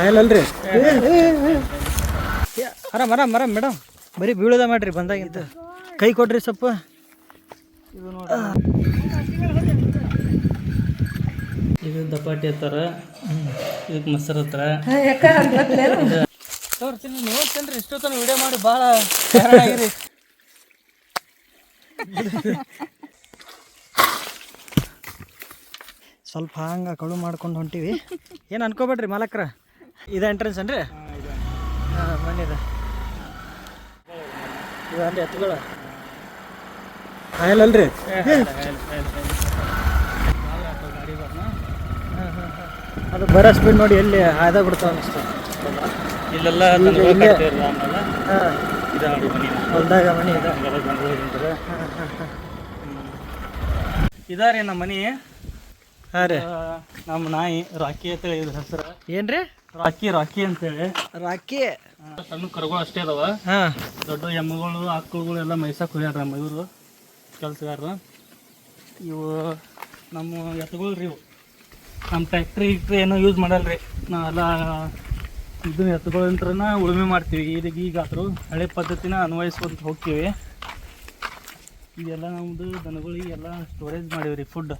ಆಯಲ್ಲಲ್ರಿ ಆರಾಮ್ ಆರಾಮ್ ಆರಾಮ್ ಮೇಡಮ್ ಬರೀ ಬೀಳೋದ ಮಾಡ್ರಿ ಬಂದಾಗಿಂತ ಕೈ ಕೊಡ್ರಿ ಸ್ವಲ್ಪ. ಇದು ನೋಡಿ ಇದು ದಪಾಟಿ ಹತ್ತಾರ. ಇದಕ್ಕೆ ಮೊಸರು ಹತ್ತಾರ. ತೋರ್ತೀನಿ ನೋಡ್ತೇನ್ರಿ ಇಷ್ಟೊತ್ತನ ವಿಡಿಯೋ ಮಾಡಿ ಭಾಳ ಆಗಿರಿ. ಸ್ವಲ್ಪ ಹಂಗ ಕಳು ಮಾಡ್ಕೊಂಡು ಹೊಂಟಿವಿ. ಏನು ಅನ್ಕೋಬೇಡ್ರಿ ಮಾಲಕ್ರ? ಇದು ಎಂಟ್ರೆನ್ಸ್ ಅನ್ರಿ ಹಾಂ ಮನೆ ಇದು ಅಂದ್ರೆ ಎತ್ತುಗಳ. ಬರ್ನ? ಅದು ಬರೋ ಸ್ಪೀಡ್ ನೋಡಿ ಎಲ್ಲಿ ಹಾಯ್ದ ಬಿಡ್ತಾವ ಅನಿಸ್ತು ಇಲ್ಲೆಲ್ಲ ಹೊಲ್ದಾಗ ಮನಿ ಇದಾರಿ ನಮ್ಮ ಮನೆ. ಹಾಂ ರೀ. ನಮ್ಮ ನಾಯಿ ರಾಕಿ ಅಂತೇಳಿ ಇದ್ರ ಹೆಸರು. ಏನ್ರಿ? ರಾಕಿ ರಾಕಿ ಅಂತೇಳಿ. ರಾಕಿ. ಸಣ್ಣ ಕರುಗಳು ಅಷ್ಟೇ ಅದಾವ. ಹಾಂ. ದೊಡ್ಡ ಎಮ್ಮಗಳು ಆಕಳುಗಳು ಎಲ್ಲ ಮೈಸಕ್ಕೆ ಹೋಗ್ಯಾರ ನಮ್ಮ ಇವರು ಕೆಲಸಗಾರರು. ಇವು ನಮ್ಮ ಎತ್ತುಗಳು ರೀ ಇವು. ನಮ್ಮ ಫ್ಯಾಕ್ಟ್ರಿ ಇಟ್ಟರೆ ಏನೋ ಯೂಸ್ ಮಾಡಲ್ರಿ. ನಾವೆಲ್ಲ ಇದನ್ನ ಎತ್ತುಗಳಂತ್ರನ ಉಳುಮೆ ಮಾಡ್ತೀವಿ. ಈಗ ಈಗಾದರೂ ಹಳೆ ಪದ್ಧತಿನ ಅನ್ವಯಿಸ್ಕೊಂತ ಹೋಗ್ತೀವಿ. ಇದೆಲ್ಲ ನಮ್ಮದು ದನಗಳಿಗೆಲ್ಲ ಸ್ಟೋರೇಜ್ ಮಾಡೀವಿ ಫುಡ್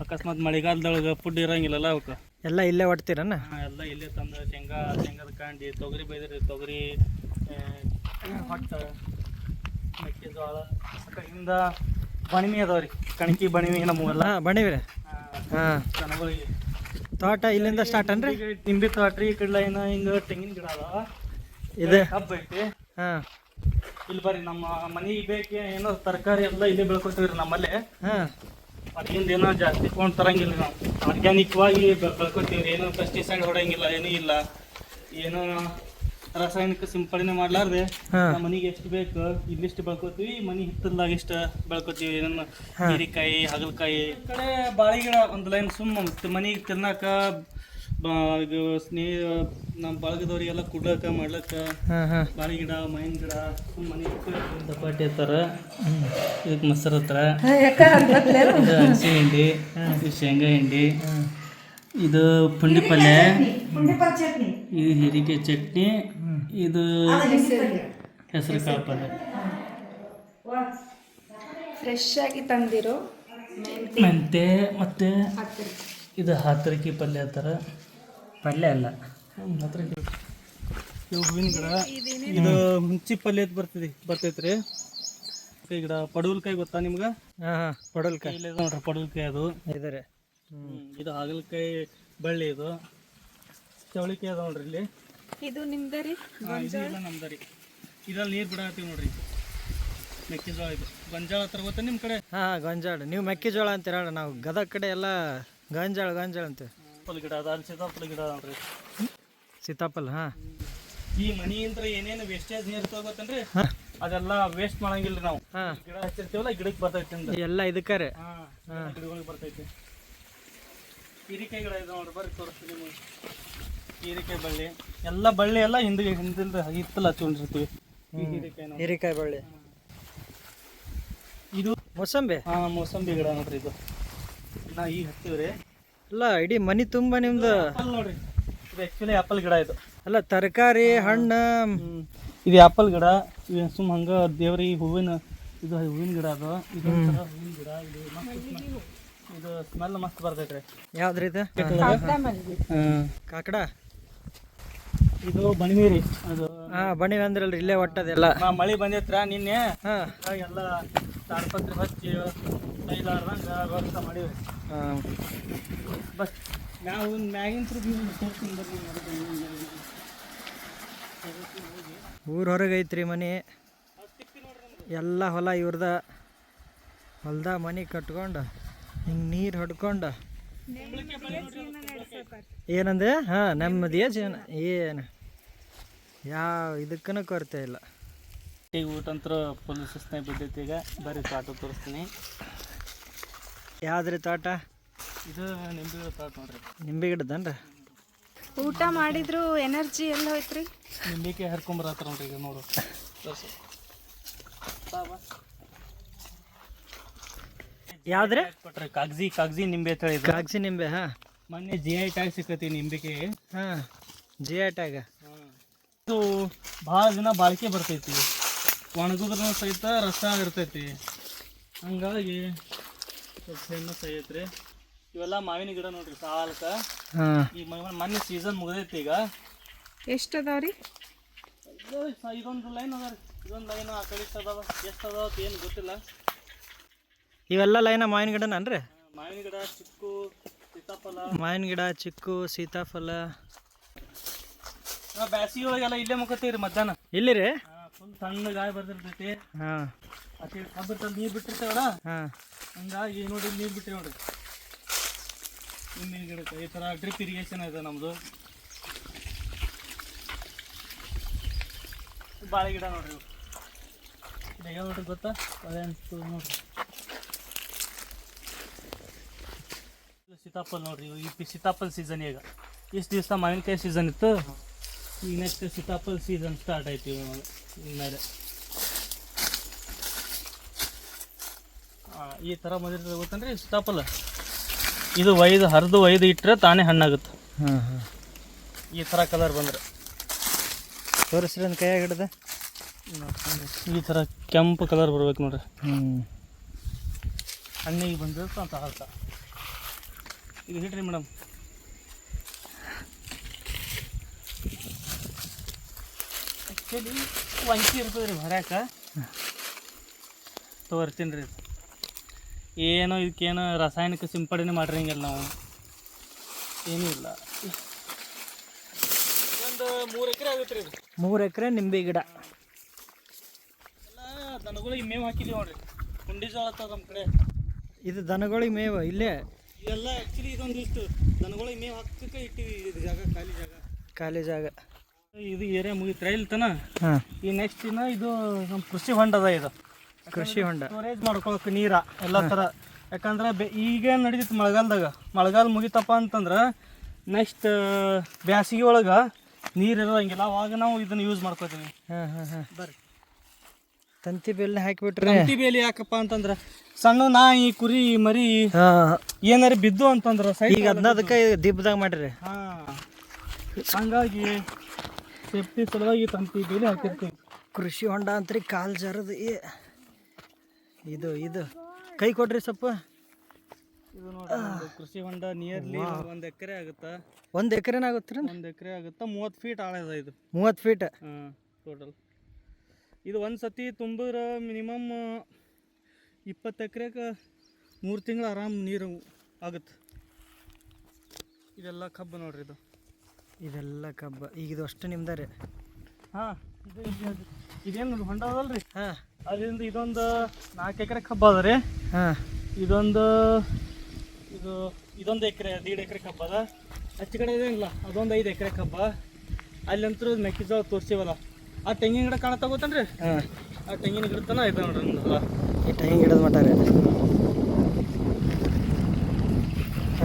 ಅಕಸ್ಮಾತ್ ಮಳೆಗಾಲದೊಳಗೆ ಫುಡ್ ಇರೋಂಗಿಲ್ಲಲ್ಲ ಅವಕ್ಕೆ. ಎಲ್ಲ ಇಲ್ಲೇ ಒಡ್ತೀರನ್ನ ಹಾ, ಎಲ್ಲ ಇಲ್ಲೇ ತಂದು ಶೇಂಗಾ ಶೇಂಗಾದ ಕಾಂಡಿ ತೊಗರಿ ಬೈದ್ರಿ ತೊಗರಿ ಹೊಟ್ಟ ಮೆಕ್ಕೆಜೋಳ ಕಡೆಯಿಂದ ಬಣಿಮಿ ರೀ ಕಣಕಿ ಬಣಿಮಿ ನಮ್ಮವೆಲ್ಲ ಹಾಂ ರೀ ಹಾಂ ದನಗಳಿಗೆ ತೋಟ ಇಲ್ಲಿಂದ ಸ್ಟಾರ್ಟ್ ಅನ್ರಿ ನಿಂಬಿ ನಿಂಬೆ ರೀ ಈ ಕಡೆ ಏನ ಹಿಂಗ ತೆಂಗಿನ ಗಿಡ ಅದಾವ. ಇದೆ. ಹಬ್ಬ ಐತಿ. ಹಾಂ. ಇಲ್ಲಿ ಬರ್ರಿ ನಮ್ಮ ಮನೆಗೆ ಬೇಕೆ ಏನೋ ತರಕಾರಿ ಎಲ್ಲ ಇಲ್ಲೇ ಬೆಳ್ಕೊತೀವಿ ನಮ್ಮಲ್ಲಿ. ಹಾಂ. ಅದ್ರಿಂದ ಏನೋ ಜಾಸ್ತಿ ಕೊಂಡು ತರಂಗಿಲ್ಲ ನಾವು. ಆರ್ಗ್ಯಾನಿಕ್ವಾಗಿ ಬೆಳ್ಕೊತೀವಿ ಏನೋ ಪೆಸ್ಟಿಸೈಡ್ ಹೊಡಂಗಿಲ್ಲ ಏನೂ ಇಲ್ಲ. ಏನೋ ರಾಸಾಯನಿಕ ಸಿಂಪಡಣೆ ಮಾಡ್ಲಾರ್ದೆ ಮನಿಗೆ ಎಷ್ಟು ಬೇಕು ಇಲ್ಲಿಷ್ಟು ಬೆಳ್ಕೊತೀವಿ ಮನಿ ಹಿತ್ತಲ್ದಾಗ ಇಷ್ಟ ಬೆಳ್ಕೊತೀವಿ ಏನನ್ನ ಹೀರಿಕಾಯಿ ಹಾಗಲಕಾಯಿ. ಕಡೆ ಬಾಳೆ ಗಿಡ ಒಂದು ಲೈನ್ ಸುಮ್ಮ ಮನಿಗೆ ತಿನ್ನಕ ಇದು ಸ್ನೇಹ ನಮ್ಮ ಬಳಗದವ್ರಿಗೆಲ್ಲ ಕುಡ್ಲಕ್ಕ ಮಾಡ್ಲಕ್ಕ ಬಾಳೆ ಗಿಡ ಮಾವಿನ ಗಿಡ ಮನೆ ದಪಾಟಿ ಹತ್ತಾರ ಇದಕ್ಕೆ ಮೊಸರು ಹತ್ರ ಹಸಿ ಹಿಂಡಿ ಇದು ಶೇಂಗಾ ಹಿಂಡಿ ಇದು ಪುಂಡಿ ಪಲ್ಯ ಇದು ಹೀರಿಕಾಯಿ ಚಟ್ನಿ. ಇದು ಹೆಸರು ಕಾಳು ಪಲ್ಯ. ಫ್ರೆಶ್ ಆಗಿ ತಂದಿರೋ ಮೆಂತೆ ಮತ್ತೆ ಇದು ಹಾತರಿಕೆ ಪಲ್ಯ ಹತ್ತಾರ ಪಲ್ಯ ಅಲ್ಲ. ಹೂವಿನ ಗಿಡ. ಇದು ಹುಂಚಿ ಪಲ್ಯ ಬರ್ತದೆ ಬರ್ತೈತ್ರಿ. ಕೈ ಗಿಡ ಪಡವಲ್ಕಾಯಿ ಗೊತ್ತಾ ನಿಮ್ಗ? ಹಾಂ ಹಾಂ. ಕೊಡಲ್ಕಾಯಿ ಇಲ್ಲಿ ನೋಡ್ರಿ ಪಡವಲ್ಕಾಯಿ ಅದು. ಇದಾರೆ. ಇದು ಹಾಗಲಕಾಯಿ ಬಳ್ಳಿ ಇದು. ಚವಳಿಕಾಯಿ ಅದ ನೋಡ್ರಿ ಇಲ್ಲಿ. ಇದು ನಿಮ್ದರಿ ನಮ್ದರಿ ಇದ್ರಲ್ಲಿ ನೀರು ಬಿಡಾತೀವಿ ನೋಡ್ರಿ. ಮೆಕ್ಕೆಜೋಳ ಇದು. ಗೊಂಜಾಳ ಹತ್ರ ಗೊತ್ತಾ ನಿಮ್ಮ ಕಡೆ? ಹಾ ಗಂಜಾಳ. ಗೊಂಜಾಳ ನೀವು ಮೆಕ್ಕೆಜೋಳ ಅಂತೀರ ನಾವು ಗದಗ ಕಡೆ ಎಲ್ಲ ಗಂಜಾಳ ಗೊಂಜಾಳ ಅಂತೀವಿ. ಸೀತಾಫಲ ಗಿಡ ಅದ. ಅಲ್ಲಿ ಸೀತಾಫಲ ಗಿಡ ನೋಡ್ರಿ ಸೀತಾಫಲ ಹಾ. ಈ ಮನಿಯಿಂದ ಏನೇನು ವೇಸ್ಟೇಜ್ ನೀರು ಇರ್ತಾವ ಗೊತ್ತೇನ್ರಿ? ಅದೆಲ್ಲ ವೇಸ್ಟ್ ಮಾಡಂಗಿಲ್ಲ ನಾವು. ಗಿಡ ಹಚ್ಚಿರ್ತೀವಲ್ಲ ಗಿಡಕ್ಕೆ ಬರ್ತೈತಿ ಎಲ್ಲ ಇದಕ್ಕಾರೆ. ಗಿಡಗಳಿಗೆ ಬರ್ತೈತಿ. ಹೀರಿಕಾಯಿ ಗಿಡ ಇದೆ ನೋಡ್ರಿ ಬರ್ರಿ ತೋರಿಸ್ತೀನಿ ನಿಮಗೆ. ಹೀರಿಕಾಯಿ ಬಳ್ಳಿ. ಎಲ್ಲ ಬಳ್ಳಿ ಎಲ್ಲ ಹಿಂದಿಗೆ ಹಿಂದಿಂದ ಇತ್ತಲ್ಲ ಹಚ್ಕೊಂಡಿರ್ತೀವಿ ಹೀರಿಕಾಯಿ ಬಳ್ಳಿ. ಇದು ಮೊಸಂಬಿ? ಹಾ ಮೋಸಂಬಿ ಗಿಡ ನೋಡ್ರಿ ಇದು. ನಾ ಈಗ ಹಚ್ಚಿವ್ರಿ ಅಲ್ಲ ಇಡೀ ಮನಿ ತುಂಬ ನಿಮ್ದು. ಆಪಲ್ ನೋಡ್ರಿ. ಇದು ಆ್ಯಕ್ಚುಲಿ ಆಪಲ್ ಗಿಡ ಇದು. ಅಲ್ಲ ತರಕಾರಿ ಹಣ್ಣು. ಇದು ಆಪಲ್ ಗಿಡ ಇದು ಸುಮ್ ಹಂಗ ದೇವ್ರಿ ಹೂವಿನ ಇದು ಹೂವಿನ ಗಿಡ ಅದು. ಇದು ಒಂಥರ ಹೂವಿನ ಗಿಡ. ಇದು ಮಸ್ತ್ ಸ್ಮೆಲ್- ಇದು ಸ್ಮೆಲ್ ಮಸ್ತ್ ಬರ್ತೈತ್ರಿ. ಯಾವ್ದ್ರಿ ಇದು? ಹ್ಮ್. ಕಾಕಡ ಇದು ಬಣಿಮೀರಿ ಅದು ಹಾಂ ಬಣಿವಿ ಅಂದ್ರಲ್ರಿ ಇಲ್ಲೇ ಒಟ್ಟದೆಲ್ಲ. ಮಳಿ ಬಂದೈತ್ರ ನಿನ್ನೆ? ಎಲ್ಲ ತಾಡ್ಪತ್ರೆ ಹಚ್ಚಿ ಹಾಂ. ಬಸ್ ನಾವು ಮ್ಯಾಗಿನ ಊರ ಹೊರಗೆ ಐತ್ರಿ ಮನಿ. ಎಲ್ಲ ಹೊಲ ಇವ್ರದ. ಹೊಲ್ದ ಮನೆ ಕಟ್ಕೊಂಡು ಹಿಂಗೆ ನೀರು ಹೊಡ್ಕೊಂಡು. ಏನಂದೆ? ಹಾಂ ನೆಮ್ಮದಿಯ ಜೀವನ. ಏನು? ಯಾವ ಇದಕ್ಕೂ ಕೊರತೆ ಇಲ್ಲ. ಈಗ ಊಟ ಅಂತೂ ಫುಲ್ ಸುಸ್ತಾಗಿ ಬಿದ್ದೈತಿ ಈಗ. ಬರೀ ತೋಟ ತೋರಿಸ್ತೀನಿ. ಯಾವ್ದ್ರಿ ತೋಟ? ಇದು ನಿಂಬೆ ತೋಟ ನೋಡ್ರಿ. ನಿಂಬೆ ಗಿಡದನ್ರಿ? ಊಟ ಮಾಡಿದ್ರು ಎನರ್ಜಿ ಎಲ್ಲ ಹೋಯ್ತ್ರಿ? ನಿಂಬಿಕೆ ಹರ್ಕೊಂಬರತ್ರ ನೋಡ್ರಿ ಈಗ ನೋಡು. ತೋರ್ಸು. ಬಾ, ಬಾ. ಯಾವ್ದ್ರಿ? ಕೊಟ್ರಿ ಕಾಗಜಿ ಕಾಗಜಿ ನಿಂಬೆ ಅಂತ ಹೇಳಿದ್ರು. ಕಾಗ್ಸಿ ನಿಂಬೆ ಹಾ. ಮೊನ್ನೆ ಜಿ ಐ ಟ್ಯಾಗ್ ಸಿಕ್ಕತಿ ನಿಂಬಿಕೆ. ಹಾಂ ಜಿ ಐ ಟ್ಯಾಗ ಇದು ಭಾಳ ದಿನ ಬಾಳಿಕೆ ಬರ್ತೈತಿ. ಒಣಗುದ್ರ ಸಹಿತ ರಸ ಇರ್ತೈತಿ. ಹಂಗಾಗಿ ಫೇಮಸ್ ಆಗೈತ್ರಿ. ಇವೆಲ್ಲ ಮಾವಿನ ಗಿಡ ನೋಡ್ರಿ ಸಾಲ್ಕ ಈಗ ಈ ಮೊನ್ನೆ ಸೀಸನ್ ಮುಗ್ದೈತಿ ಈಗ. ಎಷ್ಟು ಅದಾವ್ರಿ ಇದೊಂದು ಲೈನ್ ಅದ ರೀ ಇದೊಂದು ಲೈನ್ ಆ ಕಡೆ ಇಷ್ಟ್ ಅದಾವ. ಎಷ್ಟು ಅದಾವ ಏನು ಗೊತ್ತಿಲ್ಲ. ಇವೆಲ್ಲ ಲೈನ ಮಾವಿನ ಗಿಡನನ್ರಿ ಅನ್ರಿ ಮಾವಿನ ಗಿಡ ಚಿಕ್ಕು ಸೀತಾಫಲ. ಮಾವಿನ ಗಿಡ ಚಿಕ್ಕು ಸೀತಾಫಲ. ಬ್ಯಾಸಿಗೆ ಒಳಗೆಲ್ಲ ಇಲ್ಲೇ ಮುಖತ್ತೀವಿ ರೀ ಮಧ್ಯಾಹ್ನ. ಇಲ್ಲಿ ರೀ ಫುಲ್ ಸಣ್ಣ ಗಾಯ ಬರ್ದಿರ್ತೈತಿ. ಹಾಂ. ಅತಿ ತಂದು ನೀರು ಬಿಟ್ಟಿರ್ತೇವಲ್ಲ? ಹಾಂ. ಹಂಗಾಗಿ ನೋಡಿ ನೀರು ಬಿಟ್ಟಿವಿ ನೋಡ್ರಿ. ಹಿಂದಿನ ಗಿಡಕ್ಕೆ ಈ ಥರ ಡ್ರಿಪ್ ಇರಿಗೇಷನ್ ಇದೆ ನಮ್ಮದು ಬಾಳೆ ಗಿಡ ನೋಡ್ರಿ ಇವು. ಇದು ನೋಡ್ರಿ ಗೊತ್ತಾ? ಬಾಳೆ ಹಣ್ಣು ನೋಡ್ರಿ. ಸೀತಾಫಲ್ ನೋಡ್ರಿ ಈ ಸೀತಾಫಲ್ ಸೀಸನ್ ಈಗ. ಇಷ್ಟು ದಿವಸ ಮಾವಿನಕಾಯಿ ಸೀಸನ್ ಇತ್ತು. ಈಗ ನೆಕ್ಸ್ಟ್ ಸೀತಾಫಲ ಸೀಸನ್ ಸ್ಟಾರ್ಟ್ ಆಯ್ತು ಇನ್ಮೇಲೆ. ಈ ಥರ ಬಂದಿರ್ತದೆ ಗೊತ್ತಂದ್ರೆ ಸೀತಾಫಲ ಇದು ಒಯ್ದು ಹರಿದು ಒಯ್ದು ಇಟ್ಟರೆ ತಾನೇ ಹಣ್ಣಾಗುತ್ತೆ. ಹಾಂ ಹಾಂ ಈ ಥರ ಕಲರ್ ಬಂದ್ರೆ. ತೋರಿಸ್ರಿ ಒಂದು ಕೈಯಾಗ ಹಿಡ್ದ. ಈ ಥರ ಕೆಂಪು ಕಲರ್ ಬರ್ಬೇಕು ನೋಡ್ರಿ. ಹ್ಞೂ ಹಣ್ಣಿಗೆ ಬಂದಿರುತ್ತೆ ಅಂತ ಅರ್ಥ. ಇದು ಹಿಡ್ರಿ ಮೇಡಮ್ ಆ್ಯಕ್ಚುಲಿ ವಂಚಿ ಇರ್ತದೆ ರೀ ಹೊರ್ಯಾಕ ತೋರಿಸ್ತೀನಿ ರೀ ಏನೋ ಇದಕ್ಕೇನು ರಾಸಾಯನಿಕ ಸಿಂಪಡಣೆ ಮಾಡಿರಂಗಿಲ್ಲ ನಾವು. ಏನೂ ಇಲ್ಲ. ಒಂದು ಮೂರು ಎಕರೆ ಆಗುತ್ತೆ ರೀ ಮೂರು ಎಕರೆ ನಿಂಬೆ ಗಿಡ. ಎಲ್ಲ ದನಗಳಿಗೆ ಮೇವು ಹಾಕಿದೀವಿ ನೋಡ್ರಿ. ಕುಂಡಿ ಜೋಳ ನಮ್ಮ ಕಡೆ. ಇದು ದನಗಳಿಗೆ ಮೇವು ಇಲ್ಲೇ? ಇವೆಲ್ಲ ಆ್ಯಕ್ಚುಲಿ ಇದೊಂದು ಇಷ್ಟು ದನಗಳಿಗೆ ಮೇವು ಹಾಕಕ್ಕೆ ಇಟ್ಟಿವಿ ಇದು ಜಾಗ ಖಾಲಿ ಜಾಗ. ಖಾಲಿ ಜಾಗ. ಇದು ಏರಿಯಾ ಮುಗಿತ್ರ ಇಲ್ಲಿ ತನ ಈ ನೆಕ್ಸ್ಟ್ ಇನ್ನ ಇದು ನಮ್ಮ ಕೃಷಿ ಹೊಂಡ ಅದ ಇದು. ಕೃಷಿ ಹೊಂಡ. ಸ್ಟೋರೇಜ್ ಮಾಡ್ಕೊಳಕ್ ನೀರ ಎಲ್ಲ ತರ. ಯಾಕಂದ್ರೆ ಈಗ ನಡೀತಿತ್ತು ಮಳೆಗಾಲದಾಗ? ಮಳೆಗಾಲ ಮುಗಿತಪ್ಪ ಅಂತಂದ್ರೆ ನೆಕ್ಸ್ಟ್ ಬ್ಯಾಸಿಗೆ ಒಳಗೆ ನೀರು ಇರೋಂಗಿಲ್ಲ ಅವಾಗ ನಾವು ಇದನ್ನ ಯೂಸ್ ಮಾಡ್ಕೋತೀವಿ. ಹಾಂ ಹಾಂ ಹಾಂ. ಬರ್ರಿ. ತಂತಿ ಬೇಲಿ ಹಾಕಿಬಿಟ್ರೆ ತಂತಿ ಬೇಲಿ ಯಾಕಪ್ಪ ಅಂತಂದ್ರೆ ಸಣ್ಣ ನಾಯಿ ಕುರಿ ಮರಿ ಏನಾರು ಬಿದ್ದು ಅಂತಂದ್ರೆ ಈಗ ಈಗ ಅದನ್ನದಕ್ಕೆ ದೀಪದಾಗ ಮಾಡಿರಿ. ಹಾಂ. ಹಂಗಾಗಿ ಸೇಫ್ಟಿ ಸಲುವಾಗಿ ತಂತಿ ಬೇಲಿ ಹಾಕಿರ್ತೀವಿ. ಕೃಷಿ ಹೊಂಡ ಅಂತ್ರಿ ಕಾಲು ಜರದು ಇದು ಇದು. ಕೈ ಕೊಡ್ರಿ ಸ್ವಲ್ಪ ಇದು ನೋಡಿ ಕೃಷಿ ಹೊಂಡ ನಿಯರ್ಲಿ ಒಂದು ಎಕರೆ ಆಗುತ್ತಾ? ಒಂದು ಎಕರೆನಾಗುತ್ತೆ ಒಂದು ಎಕರೆ ಆಗುತ್ತಾ? ಮೂವತ್ತು ಫೀಟ್ ಆಳ ಇದೆ ಇದು. ಮೂವತ್ತು ಫೀಟ್ ಹಾಂ ಟೋಟಲ್ ಇದು ಒಂದು ಸತಿ ತುಂಬಿದ್ರೆ ಮಿನಿಮಮ್ ಇಪ್ಪತ್ತು ಎಕರೆಗೆ ಮೂರು ತಿಂಗಳು ಆರಾಮ್ ನೀರು ಆಗುತ್ತೆ ಇದೆಲ್ಲ ಕಬ್ಬು ನೋಡ್ರಿ ಇದು. ಇದೆಲ್ಲ ಕಬ್ಬ ಈಗ ಇದು ಅಷ್ಟು ನಿಮ್ದ ರೀ? ಹಾಂ ಇದು ಇದು- ಇದೇನು ಹೊಂಡ ಅದಲ್ರಿ? ಹಾಂ. ಅದರಿಂದ ಇದೊಂದು ನಾಲ್ಕು ಎಕರೆ ಕಬ್ಬ ಅದ ರೀ. ಹಾಂ. ಇದೊಂದು ಇದು ಇದೊಂದು ಎಕರೆ ದೀಡ್ ಎಕರೆ ಕಬ್ಬ ಅದ. ಹೆಚ್ಚು ಕಡೆ ಇದೇನಿಲ್ಲ ಅದೊಂದು ಐದು ಎಕರೆ ಕಬ್ಬ. ಅಲ್ಲಂತೂ ಮೆಕ್ಕೆಜೋಳ ತೋರಿಸಿವಲ್ಲ ಆ ತೆಂಗಿನ ಗಿಡ ಕಾಣತ್ತ ರೀ? ಹಾಂ. ಆ ತೆಂಗಿನ ಗಿಡ ತನ ಇದೆ ನೋಡ್ರಿ ಹೊಲ. ಈ ತೆಂಗಿನ ಗಿಡದ ಮಟ್ಟ ರೀ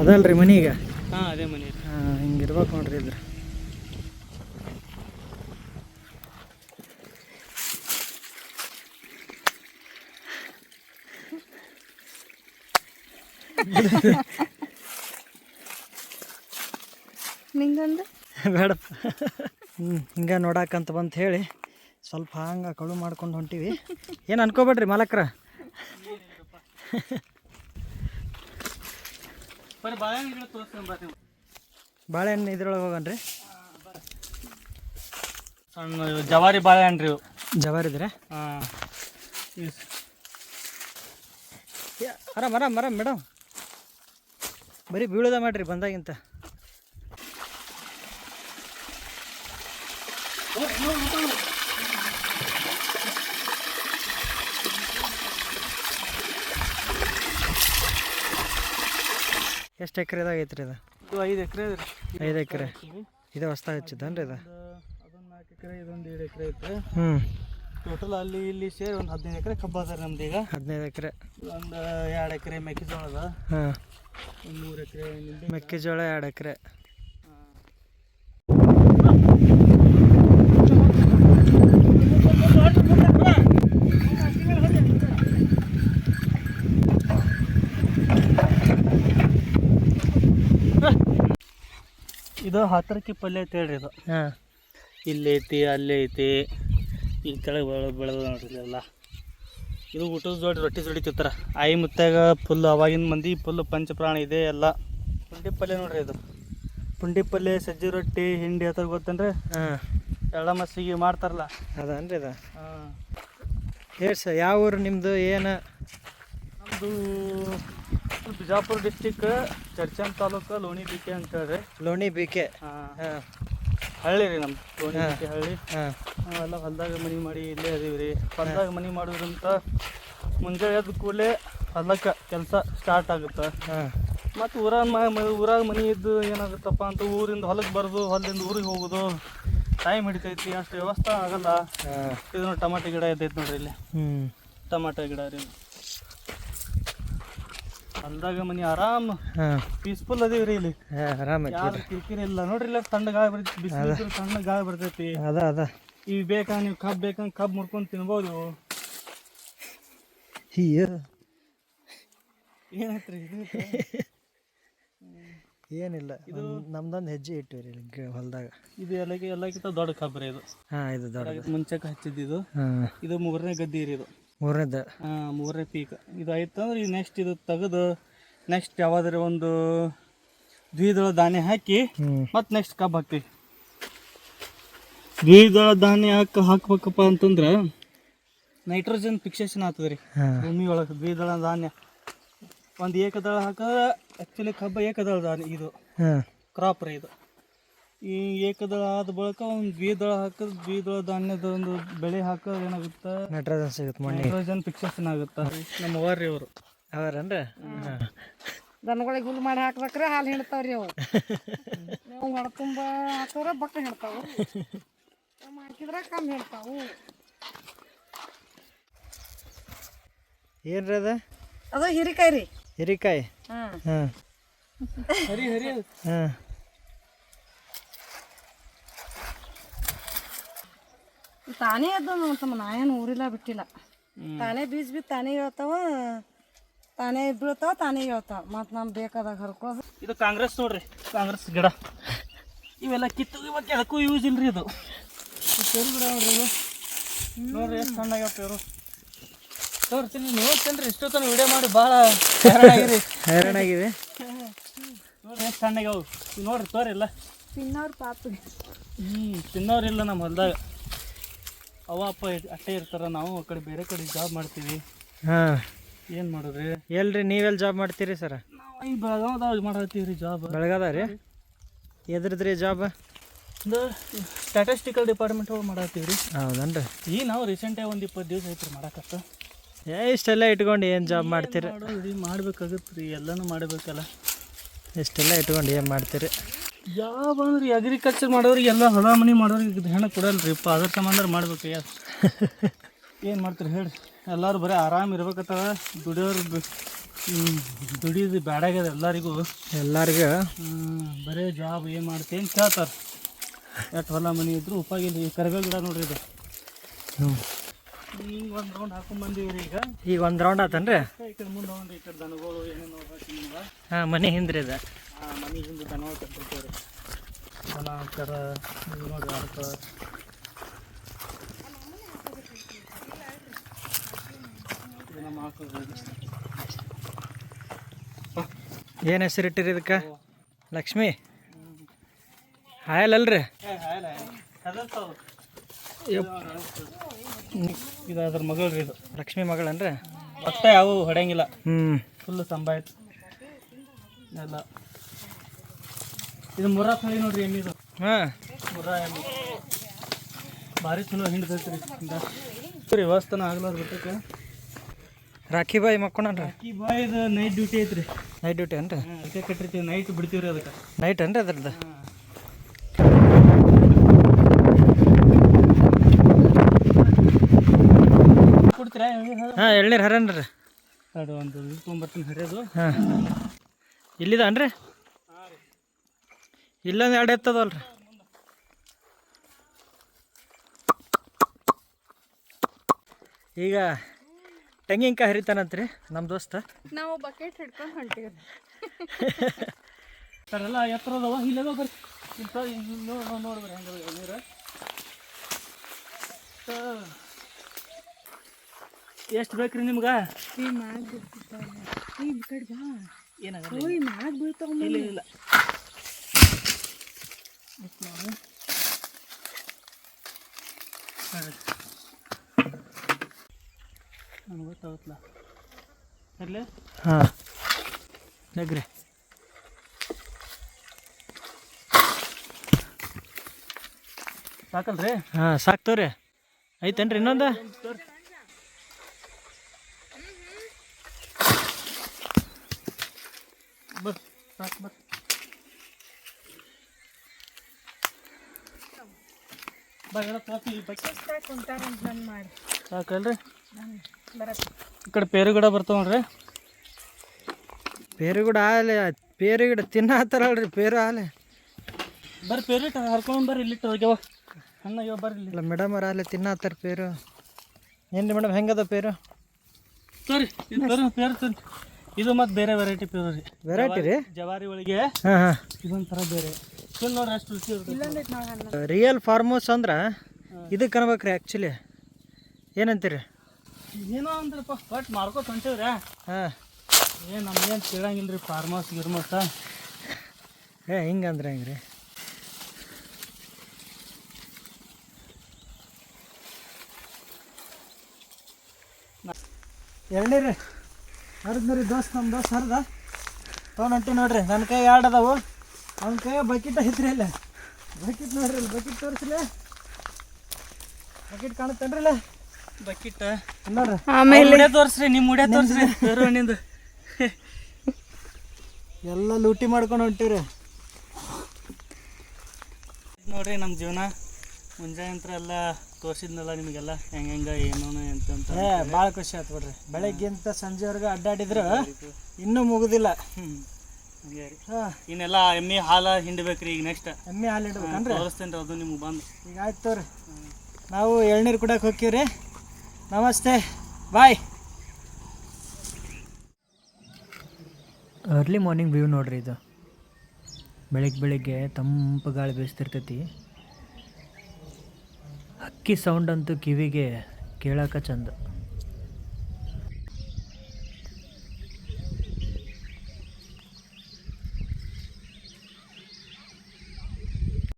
ಅದಲ್ರಿ ಮನಿ ಈಗ? ಹಾಂ ಅದೇ ಮನೆ ಹಿಂಗಿರ್ಬೇಕು ನೋಡ್ರಿ ಇದ್ರ. ನಿಂಗೊಂದು? ಬೇಡಪ್ಪ. ಹ್ಞೂ ಹಿಂಗೆ ನೋಡಾಕಂತ ಬಂತ ಹೇಳಿ ಸ್ವಲ್ಪ ಹಂಗೆ ಕಳು ಮಾಡ್ಕೊಂಡು ಹೊಂಟೀವಿ. ಏನು ಅನ್ಕೋಬೇಡ್ರಿ ಮಾಲಕ್ರ? ಬರೀ ಬಾಳೆ ಬಾಳೆಹಣ್ಣು ಇದ್ರೊಳಗೆ ಹೋಗನ್ರಿ ಸಣ್ಣ ಇವು ಜವಾರಿ ಬಾಳೆಹಣ್ಣು ರೀ ಜವಾರಿ ಇದ್ರೆ? ಹಾಂ. ಆರಾಮ್ ಆರಾಮ್ ಆರಾಮ್ ಮೇಡಮ್. ಬರೀ ಬೀಳೋದ ಮಾಡ್ರಿ ಬಂದಾಗಿಂತ. ಎಷ್ಟು ಎಕರೆದಾಗ ಐತ್ರಿ ಇದು? ಇದು ಐದು ಎಕರೆ ಐದು ಎಕರೆ. ಇದು ಹೊಸ್ದಾಗಿ ಹಚ್ಚಿದ್ದನ್ರಿ ಇದು? ಅದೊಂದು ನಾಲ್ಕು ಎಕರೆ ಇದೊಂದು ಏಳು ಎಕರೆ ಐತೆ. ಹ್ಞೂ ಟೋಟಲ್ ಅಲ್ಲಿ ಇಲ್ಲಿ ಸೇರಿ ಒಂದು ಹದಿನೈದು ಎಕರೆ ಕಬ್ಬು ಅದ ನಮ್ದು ಈಗ. ಹದಿನೈದು ಎಕರೆ. ಒಂದು ಎರಡು ಎಕರೆ ಮೆಕ್ಕೆಜೋಳ ಅದ ಹಾಂ. ಒಂದು ಮೂರು ಎಕರೆ ಮೆಕ್ಕೆಜೋಳ ಎರಡು ಎಕರೆ. ಇದು ಹಾತರಕ್ಕಿ ಪಲ್ಯ ಅಂತ ಹೇಳ್ರಿ ಇದು. ಹಾಂ. ಇಲ್ಲಿ ಐತಿ ಅಲ್ಲಿ ಐತಿ ಈ ಕೆಳಗೆ ಬೆಳ ಬೆಳೆದ ನೋಡ್ರಿ ಎಲ್ಲ. ಇದು ಊಟದ ಜೋಡಿ ರೊಟ್ಟಿ ಜೋಡಿ ತಿಂತಾರ. ಆಯಿ ಮುತ್ತಾಗ ಫುಲ್ ಅವಾಗಿನ ಮಂದಿ ಫುಲ್ ಪಂಚಪ್ರಾಣ ಇದೆ ಎಲ್ಲ. ಪುಂಡಿ ಪಲ್ಯ ನೋಡ್ರಿ ಇದು. ಪುಂಡಿ ಪಲ್ಯ ಸಜ್ಜಿ ರೊಟ್ಟಿ ಹಿಂಡಿ ಆ ಥರ ಗೊತ್ತೇನ್ರಿ? ಹಾಂ. ಎಳ್ಳ ಮಸ್ಸಿಗೆ ಮಾಡ್ತಾರಲ್ಲ. ಅದನ್ರಿ ಇದು. ಹಾಂ. ಹೇಳಿ ಸರ್ ಯಾವ ಊರು ನಿಮ್ಮದು ಏನು? ನಮ್ಮದು ಬಿಜಾಪುರ ಡಿಸ್ಟಿಕ್ ಚರ್ಚನ್ ತಾಲೂಕು ಲೋಣಿ ಬಿಕೆ ಅಂತ ಹೇಳ್ರಿ. ಲೋಣಿ ಬಿ ಕೆ ಹಾಂ. ಹಾಂ ಹಳ್ಳಿ ರೀ ನಮ್ಮ ಲೋಣಿ. ಬಿಕೆ ಹಳ್ಳಿ. ಎಲ್ಲ ನಾವೆಲ್ಲ ಹೊಲ್ದಾಗ ಮನೆ ಮಾಡಿ ಇಲ್ಲೇ ಅದೀವಿ ರೀ. ಹೊಲ್ದಾಗ ಮನೆ ಮಾಡೋದ್ರಂತ ಮುಂಜಾನೆ ಎದ್ದ ಕೂಡಲೇ ಹೊಲಕ್ಕೆ ಕೆಲಸ ಸ್ಟಾರ್ಟ್ ಆಗುತ್ತೆ. ಮತ್ತು ಊರಾಗ ಊರಾಗ ಮನೆ ಇದ್ದು ಏನಾಗುತ್ತಪ್ಪ ಅಂತ ಊರಿಂದ ಹೊಲಕ್ಕೆ ಬರೋದು ಹೊಲದಿಂದ ಊರಿಗೆ ಹೋಗೋದು ಟೈಮ್ ಹಿಡಿತೈತಿ ಅಷ್ಟು ವ್ಯವಸ್ಥೆ ಆಗಲ್ಲ. ಇದನ್ನು ಟಮಾಟೆ ಗಿಡ ಇದ್ದೈತೆ ನೋಡ್ರಿ ಇಲ್ಲಿ. ಟಮಾಟೆ ಗಿಡ ರೀ. ಹೊಲ್ದಾಗ ಮನೆ ಆರಾಮ್. ಹಾಂ. ಪೀಸ್ಫುಲ್ ಅದೀವಿ ರೀ ಇಲ್ಲಿ. ಹಾಂ ಆರಾಮ ಕಿರಿಕಿರಿ ಇಲ್ಲ. ನೋಡ್ರಿ ಇಲ್ಲ ತಣ್ಣ ಗಾಳಿ ಬರ್ತೈತಿ ಬಿಸಿಲು ತಣ್ಣ ಗಾಳಿ ಬರ್ತೈತಿ. ಅದ ಅದ. ಇವು ಬೇಕಾ ನೀವು ಕಬ್ ಬೇಕಂದ್ರೆ ಕಬ್ಬು ಮುರ್ಕೊಂಡು ತಿನ್ಬೋದು. ಹೀಯ ಏನಾಯ್ತು ರೀ ಇದು ಏನಿಲ್ಲ. ನಮ್ದೊಂದು ಹೆಜ್ಜೆ ಇಟ್ಟಿವಿ ರೀ ಹೊಲದಾಗ. ಇದು ಎಲ್ಲಕ್ಕೆ ಎಲ್ಲಕ್ಕಿಂತ ದೊಡ್ಡ ಕಬ್ಬರಿ ಇದು. ಮುಂಚೆ ಇದು ದೊಡ್ಡ ಮುಂಚೆಗೆ ಹಚ್ಚಿದ್ದು ಹಾಂ. ಇದು ಮೂರನೇ ಗದ್ದೆ ರೀ ಇದು. ಮೂರನೇದು. ಮೂರನೇ ಪೀಕ್ ಇದು ಆಯ್ತು ಅಂದ್ರೆ ಈಗ ನೆಕ್ಸ್ಟ್ ಇದು ತೆಗೆದು ನೆಕ್ಸ್ಟ್ ಯಾವ್ದಾರ ಒಂದು ದ್ವಿದಳ ಧಾನ್ಯ ಹಾಕಿ ಮತ್ತೆ ನೆಕ್ಸ್ಟ್ ಕಬ್ಬು ಹಾಕ್ತೀವಿ. ದ್ವಿದಳ ಧಾನ್ಯ ಹಾಕಿ ಹಾಕ್ಬೇಕಪ್ಪ ಅಂತಂದ್ರೆ ನೈಟ್ರೋಜನ್ ಫಿಕ್ಸೇಷನ್ ಆಗ್ತದೆ ರೀ ಭೂಮಿ ಒಳಗೆ ದ್ವಿದಳ ಧಾನ್ಯ. ಒಂದು ಏಕದಳ ಹಾಕಿದ್ರೆ ಆ್ಯಕ್ಚುಲಿ ಕಬ್ಬ ಏಕದಳ ಧಾನ್ಯ ಇದು. ಹಾಂ. ಕ್ರಾಪ್ ರೀ ಇದು. ಈ ಏಕದಳ ಆದ ಬಳಿಕ ಒಂದು ದ್ವಿದಳ ಹಾಕಿದ್ರೆ ದ್ವಿದಳ ಧಾನ್ಯದ ಒಂದು ಬೆಳೆ ಹಾಕೋದು ಏನಾಗುತ್ತೆ? ನೈಟ್ರೋಜನ್ ಸಿಗುತ್ತೆ ಮಣ್ಣಿ. ನೈಟ್ರೋಜನ್ ಫಿಕ್ಸೇಷನ್ ಆಗುತ್ತೆ ನಮ್ಮ ಅವ್ರಿ ಅವರು ಅವರೇನ್ರಿ? ಹಾಂ. ದನಗಳಿಗೆ ಹುಲ್ ಮಾಡಿ ಹಾಕ್ಬೇಕ್ರೆ ಹಾಲು ಹಿಡ್ತಾವ್ರಿ ಅವು ನೀವು ಹೊಡ ತುಂಬ ಹಾಕಿದ್ರೆ ಬಕ್ಕ ಹಿಂಡ್ತಾವು. ಹಾಕಿದ್ರೆ ಕಮ್ಮಿ ಹಿಡ್ತಾವು. ಏನ್ರಿ ಅದ? ಅದು ಹಿರಿಕಾಯಿ ರೀ. ಹಿರಿಕಾಯಿ. ಹ್ಮ್ ಹಾಂ. ಹರಿ ಹರಿ. ಹಾಂ. ತಾನೇ ಅದು ನೋಡ್ತಮ್ಮ ನಾ ಏನು ಊರಿಲ್ಲ ಬಿಟ್ಟಿಲ್ಲ. ತಾನೇ ಬೀಜ ಬಿ ತಾನೇ ಹೇಳ್ತಾವ ತಾನೇ ಬೀಳ್ತಾವ ತಾನೇ ಹೇಳ್ತಾವ. ಮತ್ತು ನಮ್ಗೆ ಬೇಕಾದಾಗ ಹರ್ಕೋ ಇದು ಕಾಂಗ್ರೆಸ್ ನೋಡ್ರಿ ಕಾಂಗ್ರೆಸ್ ಗಿಡ. ಇವೆಲ್ಲ ಕಿತ್ತು ಮತ್ತೆ ಅದಕ್ಕೂ ಯೂಸ್ ಇಲ್ರಿ ಇದು. ಪೇರು ಗಿಡ ನೋಡ್ರಿ ಇದು. ನೋಡ್ರಿ ಎಷ್ಟು ಸಣ್ಣಾಗ್ಯಾವ ಪೇರು. ತೋರ್ತೀನಿ ನೋಡ್ತೇನ್ರಿ ಇಷ್ಟೊತ್ತನ ವಿಡಿಯೋ ಮಾಡಿ ಭಾಳ ಆಗಿರಿ ಹೈರಾಣಾಗಿದೆ ನೋಡ್ರಿ ಎಷ್ಟು ಸಣ್ಣಗೆ ಅವು ನೋಡ್ರಿ ತೋರಿಲ್ಲ. ತಿನ್ನೋರು ತಿನ್ನೋರ್ ಪಾಪ ಹ್ಞೂ ತಿನ್ನೋರಿಲ್ಲ ನಮ್ಮ ಹೊಲ್ದಾಗ. ಅವ ಅಪ್ಪ ಅಟ್ಟೆ ಇರ್ತಾರ ನಾವು ಆ ಕಡೆ ಬೇರೆ ಕಡೆ ಜಾಬ್ ಮಾಡ್ತೀವಿ. ಹಾಂ. ಏನು ಮಾಡೋದ್ರಿ? ಎಲ್ರಿ ನೀವೆಲ್ಲಿ ಜಾಬ್ ಮಾಡ್ತೀರಿ ಸರ? ನಾವು ಈ ಬೆಳಗಾವ್ದಾಗ ಮಾಡತ್ತೀವಿ ರೀ ಜಾಬ್ ಬೆಳಗಾದ ರೀ? ಎದ್ರದ್ರಿ ಜಾಬ್ ಸ್ಟ್ಯಾಟಿಸ್ಟಿಕಲ್ ಡಿಪಾರ್ಟ್ಮೆಂಟ್ ಒಳಗೆ ಮಾಡತ್ತೀವಿ ರೀ ಹೌದನ್ರಿ? ಈಗ ನಾವು ರೀಸೆಂಟಾಗಿ ಒಂದು ಇಪ್ಪತ್ತು ದಿವಸ ಐತ್ರಿ ಮಾಡಕತ್ತ. ಏ ಇಷ್ಟೆಲ್ಲ ಇಟ್ಕೊಂಡು ಏನು ಜಾಬ್ ಮಾಡ್ತೀರಿ? ಮಾಡ್ಬೇಕಾಗತ್ತೆ ರೀ ಎಲ್ಲನೂ ಮಾಡಬೇಕಲ್ಲ. ಇಷ್ಟೆಲ್ಲ ಇಟ್ಕೊಂಡು ಏನು ಮಾಡ್ತೀರಿ? ಜಾಬ್ ಅಂದ್ರೆ ಅಗ್ರಿಕಲ್ಚರ್ ಮಾಡೋರಿಗೆ ಎಲ್ಲ ಹೊಲ ಮನೆ ಮಾಡೋರಿಗೆ ಹೆಣ್ಣು ಅಪ್ಪ ಅದ್ರ ಸಂಬಂಧ ಮಾಡ್ಬೇಕು ಯಾರು ಏನು ಮಾಡ್ತಾರೆ ಹೇಳಿ ಎಲ್ಲರೂ ಬರೀ ಆರಾಮ ಇರ್ಬೇಕತ್ತವ. ದುಡಿಯೋರು ದುಡಿಯೋದು ಬ್ಯಾಡಾಗ್ಯದ ಎಲ್ಲರಿಗೂ. ಎಲ್ಲರಿಗೂ. ಬರೀ ಜಾಬ್ ಏನು ಮಾಡ್ತಿ ಅಂತ ಕೇಳ್ತಾರೆ. ಎಷ್ಟು ಹೊಲ ಮನೆ ಇದ್ರು ಈ ಕರಿಬೇವು ಗಿಡ ನೋಡ್ರಿ ಇದು. ಈಗ ಒಂದು ರೌಂಡ್ ಹಾಕೊಂಡ್ ಬಂದೀವಿ ರೀ ಈಗ. ಈಗ ಒಂದು ರೌಂಡ್ ಆತನ್ರಿ? ಈ ಕಡೆ ಮುಂದೆ ಈ ಕಡೆ ದನಗಳು ಏನೇನು ಹಾಂ ಮನೆ ಹಿಂದ್ರಿ ಇದು. ಮನೆ ಹಿಂದೆ ದನ ಕಟ್ಟಿರ್ತೇವೆ ರೀ ದನ ಕರ ಇವ್ ನೋಡ್ರಿ ಅದಕ್ಕೆ ಇದು ನಮ್ಮ ಏನು ಹೆಸರು ಇಟ್ಟಿರಿ ಇದಕ್ಕೆ? ಲಕ್ಷ್ಮಿ? ಹಾಯಲ್ ಅಲ್ರಿ ಇದು ಅದ್ರ ಮಗಳು ರೀ ಇದು. ಲಕ್ಷ್ಮಿ ಮಗಳನ್ರಿ? ಒಟ್ಟ ಯಾವ ಹೊಡೆಯಂಗಿಲ್ಲ. ಹ್ಞೂ ಫುಲ್ ಸಂಭಾಯ್ತು ಎಲ್ಲ. ಇದು ಮುರಾ ತಳಿ ನೋಡ್ರಿ ಎಮ್ಮಿದು ಹಾಂ. ಮುರಾ ಎಮ್ಮಿ. ಭಾರಿ ಚಲೋ ಹಿಂಡ್ತೈತಿ ರೀ ಹಿಂಡ. ರೀ ವ್ಯವಸ್ಥಾನ ಆಗ್ಲಾರ ಬಿಟ್ಟಕ್ಕೆ ರಾಖಿ ಬಾಯಿ ಮಕ್ಕೊಂಡ್ರಿ ರಾಖಿ ಬಾಯಿದು ನೈಟ್ ಡ್ಯೂಟಿ ಐತ್ರಿ. ನೈಟ್ ಡ್ಯೂಟಿ ಅನ್ರಿ ಅದಕ್ಕೆ ಕಟ್ಟಿರ್ತೀವಿ ನೈಟ್ ಬಿಡ್ತೀವಿ ರೀ ಅದಕ್ಕೆ. ನೈಟ್ ಅನ್ರಿ ಅದ್ರದ್ದು? ಹಾಂ. ಎಳ್ನೀರು ಹರನ್ರಿ. ಅದು ಒಂದು ಇದು ತೊಗೊಂಬರ್ತೀನಿ ಹರಿಯೋದು. ಹಾಂ. ಇಲ್ಲಿದ ಅನ್ರಿ ಇಲ್ಲೊಂದು ಎರಡು ಎತ್ತದಲ್ರಿ. ಈಗ ತೆಂಗಿನಕಾಯಿ ಹರಿತಾನಂತ್ರಿ ನಮ್ಮ ದೋಸ್ತ. ನಾವು ಬಕೆಟ್ ಹಿಡ್ಕೊಂಡು ಹೊಂಟೀವಿ ಸರ್ ಎಲ್ಲ ಎತ್ತರದವ? ಇಲ್ಲದ ಬರ್ರಿ. ಇಂಥ ನೋಡಿ ಹೆಂಗೆ ನೀರು. ಎಷ್ಟು ಬೇಕ್ರಿ ನಿಮ್ಗೆ? ಏನಾಗ ಇಲ್ಲ. ನೋಡ್ರಿ. ನನಗೆ ಗೊತ್ತಾಗುತ್ತಲ್ಲ ಇರಲಿ ಹಾಂ. ನಗ್ರಿ. ಸಾಕಲ್ರಿ? ಹಾಂ ಸಾಕ್ತವ್ರಿ ಐತೇನ್ರಿ ಇನ್ನೊಂದು? ಬರ್ ಸಾಕು ಬರ್ ಬಾಗೆಲ್ಲ ತೋರ್ಸಿ ಈ ಬಕ್ಕೆ ಮಾಡಿ ಸಾಕಲ್ರಿ? ಈ ಕಡೆ ಪೇರು ಗಿಡ ಬರ್ತಾವ ನೋಡ್ರಿ. ಪೇರು ಗಿಡ ಆಲೆ ಪೇರು ಗಿಡ ತಿನ್ನತ್ತಾರಲ್ರಿ ಪೇರು ಆಲೆ ಬರ್ರಿ ಪೇರು ಇಟ್ಟ ಹರ್ಕೊಂಡು ಬರ್ರಿ ಇಲ್ಲಿಟ್ಟು ಹೋಗ್ಯವ ಹಣ್ಣಾಗ್ಯಾವ ಬರ್ರಿ ಇಲ್ಲಿ. ಇಲ್ಲ ಮೇಡಮ್ ಅವ್ರ ಆಲೆ ತಿನ್ನತ್ತಾರ ಪೇರು. ಏನ್ರಿ ಮೇಡಮ್ ಹೆಂಗದ ಪೇರು? ಸರಿ ಪೇರು ತಿನ್ ಇದು ಮತ್ತೆ ಬೇರೆ ವೆರೈಟಿ ಪೇರು ರೀ. ವೆರೈಟಿ ರೀ? ಜವಾರಿ ಒಳಗೆ ಹಾಂ ಹಾಂ. ಇದೊಂಥರ ಬೇರೆ. ತಿನ್ ಫಾರ್ಮ್ ಹೌಸ್ ರಿಯಲ್ ಅಂದ್ರೆ ಇದಕ್ಕೆ ಅನ್ಬೇಕ್ರಿ ಆ್ಯಕ್ಚುಲಿ ಏನಂತೀರಿ? ಏನೋ ಅಂದ್ರಪ್ಪ ಬಟ್ ಮಾರ್ಕೋತ ಹೊಂಟೇವ್ರಿ. ಹಾಂ. ಏನು ನಮ್ಗೇನು ಕೇಳಂಗಿಲ್ಲ ರೀ ಫಾರ್ಮಸ್ ಗಿರ್ಮಸ್ ಏ ಹಿಂಗಂದ್ರೆ ರೀ. ಎಳ್ನೀರಿ ಹರಿದ್ನರಿ ದೋಸ್ತ ನಮ್ಮ ದೋಸ್ತ ಹರಿದ ತೊಗೊಂಡು ಹೊಂಟಿ ನೋಡ್ರಿ. ನನ್ನ ಕೈ ಎರಡು ಅದಾವು. ಅವನ ಕೈ ಬಕೆಟ್ ಐತ್ರಿ ಇಲ್ಲ ಬಕೆಟ್ ನೋಡ್ರಿ ಅಲ್ಲಿ ಬಕೆಟ್ ತೋರಿಸಿಲ್ಲ. ಬಕೆಟ್ ಕಾಣುತ್ತೇನ್ರಿ ಬಕೆಟ್ ಬಕಿಟ್ ನೋಡ್ರಿ. ಆಮೇಲೆ ತೋರಿಸ್ರಿ ನಿಮ್ಮ ಉಡೇ ತೋರಿಸ್ರಿ. ಹಣ್ಣಿಂದು ಎಲ್ಲ ಲೂಟಿ ಮಾಡ್ಕೊಂಡು ಹೊಂಟಿವ್ರಿ. ನೋಡ್ರಿ ನಮ್ಮ ಜೀವನ. ಮುಂಜಾನೆ ಅಂತ ಎಲ್ಲ ತೋರಿಸಿದ್ನಲ್ಲ ನಿಮಗೆಲ್ಲ? ಹೆಂಗೆ ಹೆಂಗೆ ಏನು ಎಂತಂತ ಏ ಭಾಳ ಖುಷಿ ಆಯ್ತು ಬಿಡ್ರಿ. ಬೆಳಗ್ಗಿಂತ ಸಂಜೆವರೆಗೂ ಅಡ್ಡಾಡಿದ್ರು ಇನ್ನೂ ಮುಗುದಿಲ್ಲ. ಇನ್ನೆಲ್ಲ ಎಮ್ಮೆ ಹಾಲ ಹಿಂಡ್ಬೇಕ್ರಿ ಈಗ ನೆಕ್ಸ್ಟ್ ಎಮ್ಮೆ ಹಾಲು ಹಿಂಡ್ಬೇಕಂದ್ರೆ ತೋರಿಸ್ತೇನೆ ಅದು ನಿಮ್ಗೆ ಬಂದು. ಈಗ ಆಯ್ತು ತೋರಿ. ನಾವು ಎಳ್ನೀರು ಕುಡಕ್ಕೆ ಹೋಗ್ತೀವ್ರಿ ನಮಸ್ತೆ. ಬಾಯ್. ಅರ್ಲಿ ಮಾರ್ನಿಂಗ್ ವ್ಯೂ ನೋಡ್ರಿ ಇದು. ಬೆಳಗ್ಗೆ ಬೆಳಿಗ್ಗೆ ತಂಪು ಗಾಳಿ ಬೀಸ್ತಿರ್ತೈತಿ. ಹಕ್ಕಿ ಸೌಂಡ್ ಅಂತೂ ಕಿವಿಗೆ ಕೇಳೋಕೆ ಚಂದ.